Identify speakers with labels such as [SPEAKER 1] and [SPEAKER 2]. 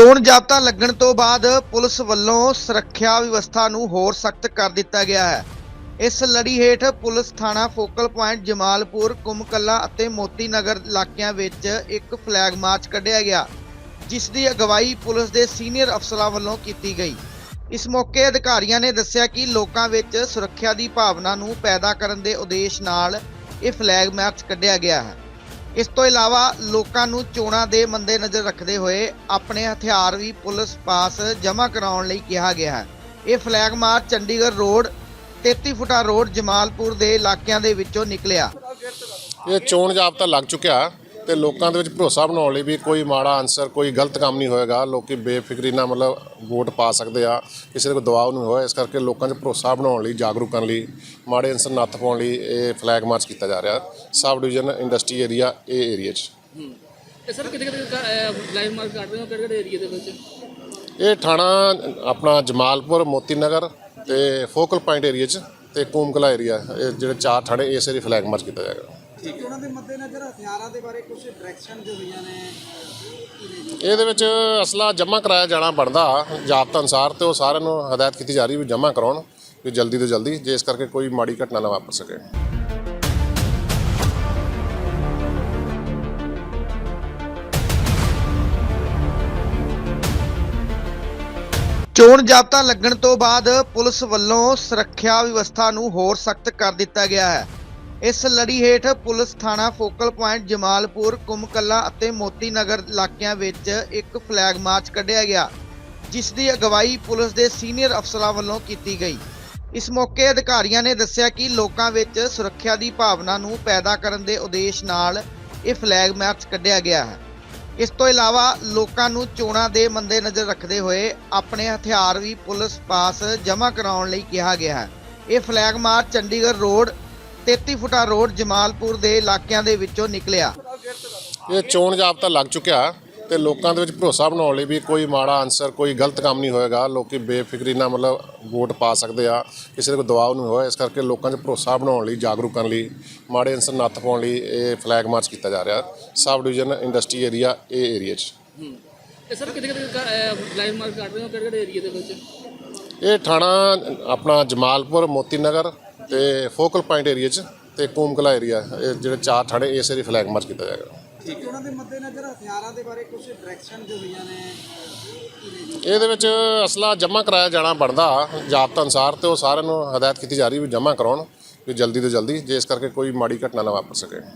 [SPEAKER 1] ਚੋਣ ਜਾਬਤਾ ਲੱਗਣ ਤੋਂ ਬਾਅਦ ਪੁਲਿਸ ਵੱਲੋਂ ਸੁਰੱਖਿਆ ਵਿਵਸਥਾ ਨੂੰ ਹੋਰ ਸਖਤ ਕਰ ਦਿੱਤਾ ਗਿਆ ਹੈ। ਇਸ ਲੜੀ ਹੇਠ ਪੁਲਿਸ ਥਾਣਾ ਫੋਕਲ ਪੁਆਇੰਟ ਜਮਾਲਪੁਰ, ਕੁਮਕੱਲਾ ਅਤੇ ਮੋਤੀ ਨਗਰ ਇਲਾਕਿਆਂ ਵਿੱਚ ਇੱਕ ਫਲੈਗ ਮਾਰਚ ਕੱਢਿਆ ਗਿਆ, ਜਿਸ ਦੀ ਅਗਵਾਈ ਪੁਲਿਸ ਦੇ ਸੀਨੀਅਰ ਅਫਸਰਾਂ ਵੱਲੋਂ ਕੀਤੀ ਗਈ। ਇਸ ਮੌਕੇ ਅਧਿਕਾਰੀਆਂ ਨੇ ਦੱਸਿਆ ਕਿ ਲੋਕਾਂ ਵਿੱਚ ਸੁਰੱਖਿਆ ਦੀ ਭਾਵਨਾ ਨੂੰ ਪੈਦਾ ਕਰਨ ਦੇ ਉਦੇਸ਼ ਨਾਲ ਇਹ ਫਲੈਗ ਮਾਰਚ ਕੱਢਿਆ ਗਿਆ ਹੈ। ਇਸ ਤੋਂ ਇਲਾਵਾ ਲੋਕਾਂ ਨੂੰ ਚੋਣਾਂ ਦੇ ਮੰਦੇ ਨਜ਼ਰ ਰੱਖਦੇ ਹੋਏ ਆਪਣੇ ਹਥਿਆਰ ਵੀ ਪੁਲਿਸ ਪਾਸ ਜਮ੍ਹਾਂ ਕਰਾਉਣ ਲਈ ਕਿਹਾ ਗਿਆ ਹੈ। ਇਹ ਫਲੈਗ ਮਾਰਚ ਚੰਡੀਗੜ੍ਹ ਰੋਡ 33 ਫੁੱਟਾ ਰੋਡ ਜਮਾਲਪੁਰ ਦੇ ਇਲਾਕਿਆਂ ਦੇ ਵਿੱਚੋਂ ਨਿਕਲਿਆ।
[SPEAKER 2] ਇਹ ਚੋਣ ਜਾਬਤਾ ਲੱਗ ਚੁੱਕਿਆ। ਤੇ ਲੋਕਾਂ ਦੇ ਵਿੱਚ ਭਰੋਸਾ ਬਣਾਉਣ ਲਈ ਵੀ ਕੋਈ ਮਾੜਾ ਆਨਸਰ ਕੋਈ ਗਲਤ ਕੰਮ ਨਹੀਂ ਹੋਏਗਾ। ਲੋਕੀ ਬੇਫਿਕਰੀ ਨਾਲ ਮਤਲਬ ਵੋਟ ਪਾ ਸਕਦੇ ਆ। ਕਿਸੇ ਦੇ ਕੋਈ ਦਬਾਅ ਨਹੀਂ ਹੋਇਆ। ਇਸ ਕਰਕੇ ਲੋਕਾਂ 'ਚ ਭਰੋਸਾ ਬਣਾਉਣ ਲਈ ਜਾਗਰੂਕ ਕਰਨ ਲਈ ਮਾੜੇ ਆਨਸਰ ਨੱਥ ਪਾਉਣ ਲਈ ਇਹ ਫਲੈਗ ਮਾਰਚ ਕੀਤਾ ਜਾ ਰਿਹਾ। ਸਬ ਡਿਵੀਜ਼ਨ ਇੰਡਸਟਰੀ ਏਰੀਆ ਇਹ ਏਰੀਆ 'ਚ।
[SPEAKER 3] ਤੇ ਸਰ ਕਿਤੇ ਕਿਤੇ ਲਾਈਵ ਮਾਰਕ ਕੱਢ ਰਹੇ ਹੋ? ਕਿਹੜੇ ਕਿਹੜੇ ਏਰੀਆ ਦੇ ਵਿੱਚ?
[SPEAKER 2] ਇਹ ਥਾਣਾ ਆਪਣਾ ਜਮਾਲਪੁਰ ਮੋਤੀ ਨਗਰ ਤੇ ਫੋਕਲ ਪੁਆਇੰਟ ਏਰੀਆ 'ਚ ਤੇ ਕੂਮਕਲਾ ਏਰੀਆ ਇਹ ਜਿਹੜੇ ਚਾਰ ਥਾਣੇ ਇਸ ਏਰੀਆ ਫਲੈਗ ਮਾਰਚ ਕੀਤਾ ਜਾਏਗਾ।
[SPEAKER 4] ਉਹਨਾਂ ਦੇ ਮੱਦੇਨਜ਼ਰ ਹਥਿਆਰਾਂ ਦੇ ਬਾਰੇ ਕੁਝ ਡਾਇਰੈਕਸ਼ਨ ਜੋ ਹੋਈਆਂ ਨੇ
[SPEAKER 2] ਇਹਦੇ ਵਿੱਚ ਅਸਲਾ ਜਮ੍ਹਾਂ ਕਰਾਇਆ ਜਾਣਾ ਬਣਦਾ ਜਾਬਤਾ ਅਨਸਾਰ ਤੇ ਉਹ ਸਾਰਿਆਂ ਨੂੰ ਹਦਾਇਤ ਕੀਤੀ ਜਾ ਰਹੀ ਵੀ ਜਮ੍ਹਾਂ ਕਰਾਉਣ ਵੀ ਜਲਦੀ ਤੋਂ ਜਲਦੀ ਜੇ ਇਸ ਕਰਕੇ ਕੋਈ ਮਾੜੀ ਘਟਨਾ ਨਾ ਵਾਪਰ ਸਕੇ।
[SPEAKER 1] ਚੋਣ ਜਾਬਤਾ ਲੱਗਣ ਤੋਂ ਬਾਅਦ ਪੁਲਿਸ ਵੱਲੋਂ ਸੁਰੱਖਿਆ ਵਿਵਸਥਾ ਨੂੰ ਹੋਰ ਸਖਤ ਕਰ ਦਿੱਤਾ ਗਿਆ ਹੈ। ਇਸ ਲੜੀ ਹੇਠ ਪੁਲਿਸ ਥਾਣਾ ਫੋਕਲ ਪੁਆਇੰਟ ਜਮਾਲਪੁਰ, ਕੁਮਕੱਲਾ ਅਤੇ ਮੋਤੀ ਨਗਰ ਇਲਾਕਿਆਂ ਵਿੱਚ ਇੱਕ ਫਲੈਗ ਮਾਰਚ ਕੱਢਿਆ ਗਿਆ, ਜਿਸ ਦੀ ਅਗਵਾਈ ਪੁਲਿਸ ਦੇ ਸੀਨੀਅਰ ਅਫਸਰਾਂ ਵੱਲੋਂ ਕੀਤੀ ਗਈ। ਇਸ ਮੌਕੇ ਅਧਿਕਾਰੀਆਂ ਨੇ ਦੱਸਿਆ ਕਿ ਲੋਕਾਂ ਵਿੱਚ ਸੁਰੱਖਿਆ ਦੀ ਭਾਵਨਾ ਨੂੰ ਪੈਦਾ ਕਰਨ ਦੇ ਉਦੇਸ਼ ਨਾਲ ਇਹ ਫਲੈਗ ਮਾਰਚ ਕੱਢਿਆ ਗਿਆ ਹੈ। ਇਸ ਤੋਂ ਇਲਾਵਾ ਲੋਕਾਂ ਨੂੰ ਚੋਣਾਂ ਦੇ ਮੰਦੇ ਨਜ਼ਰ ਰੱਖਦੇ ਹੋਏ ਆਪਣੇ ਹਥਿਆਰ ਵੀ ਪੁਲਿਸ ਪਾਸ ਜਮ੍ਹਾਂ ਕਰਾਉਣ ਲਈ ਕਿਹਾ ਗਿਆ ਹੈ। ਇਹ ਫਲੈਗ ਮਾਰਚ ਚੰਡੀਗੜ੍ਹ ਰੋਡ 33 ਫੁੱਟਾ ਰੋਡ ਜਮਾਲਪੁਰ ਦੇ ਇਲਾਕਿਆਂ ਦੇ ਵਿੱਚੋਂ ਨਿਕਲਿਆ।
[SPEAKER 2] ਇਹ ਚੋਣ ਜਾਬਤਾ ਲੱਗ ਚੁੱਕਿਆ ਤੇ ਲੋਕਾਂ ਦੇ ਵਿੱਚ ਭਰੋਸਾ ਬਣਾਉਣ ਲਈ ਵੀ ਕੋਈ ਮਾੜਾ ਆਨਸਰ ਕੋਈ ਗਲਤ ਕੰਮ ਨਹੀਂ ਹੋਏਗਾ। ਲੋਕੀ ਬੇਫਿਕਰੀ ਨਾਲ ਮਤਲਬ ਵੋਟ ਪਾ ਸਕਦੇ ਆ। ਕਿਸੇ ਦੇ ਕੋਈ ਦਬਾਅ ਨਹੀਂ ਹੋਇਆ। ਇਸ ਕਰਕੇ ਲੋਕਾਂ 'ਚ ਭਰੋਸਾ ਬਣਾਉਣ ਲਈ ਜਾਗਰੂਕ ਕਰਨ ਲਈ ਮਾੜੇ ਆਨਸਰ ਨੱਥ ਪਾਉਣ ਲਈ ਇਹ ਫਲੈਗ ਮਾਰਚ ਕੀਤਾ ਜਾ ਰਿਹਾ। ਸਬ ਡਿਵੀਜ਼ਨ ਇੰਡਸਟਰੀ ਏਰੀਆ ਇਹ ਏਰੀਆ 'ਚ।
[SPEAKER 3] ਹੂੰ। ਤੇ ਸਰ ਕਿਤੇ ਕਿਤੇ ਲਾਈਵ ਮਾਰਕ ਕੱਢ ਰਹੇ ਹੋ? ਕਿਹੜੇ ਕਿਹੜੇ ਏਰੀਆ ਦੇ ਵਿੱਚ?
[SPEAKER 2] ਇਹ ਥਾਣਾ ਆਪਣਾ ਜਮਾਲਪੁਰ ਮੋਤੀ ਨਗਰ ਤੇ ਫੋਕਲ ਪੁਆਇੰਟ ਏਰੀਆ 'ਚ ਤੇ ਕੂਮਕਲਾ ਏਰੀਆ ਇਹ ਜਿਹੜੇ ਚਾਰ ਥਾਣੇ ਇਸ ਏਰੀਆ ਫਲੈਗ ਮਾਰਚ ਕੀਤਾ ਜਾਏਗਾ।
[SPEAKER 4] ਉਹਨਾਂ ਦੇ ਮੱਦੇਨਜ਼ਰ ਹਥਿਆਰਾਂ ਦੇ ਬਾਰੇ ਕੁਝ ਡਾਇਰੈਕਸ਼ਨ ਜੋ ਹੋਈਆਂ ਨੇ
[SPEAKER 2] ਇਹਦੇ ਵਿੱਚ ਅਸਲਾ ਜਮ੍ਹਾਂ ਕਰਾਇਆ ਜਾਣਾ ਬਣਦਾ ਜਾਬਤਾ ਅਨਸਾਰ ਤੇ ਉਹ ਸਾਰਿਆਂ ਨੂੰ ਹਦਾਇਤ ਕੀਤੀ ਜਾ ਰਹੀ ਵੀ ਜਮ੍ਹਾਂ ਕਰਾਉਣ ਵੀ ਜਲਦੀ ਤੋਂ ਜਲਦੀ ਜੇ ਇਸ ਕਰਕੇ ਕੋਈ ਮਾੜੀ ਘਟਨਾ ਨਾ ਵਾਪਰ ਸਕੇ।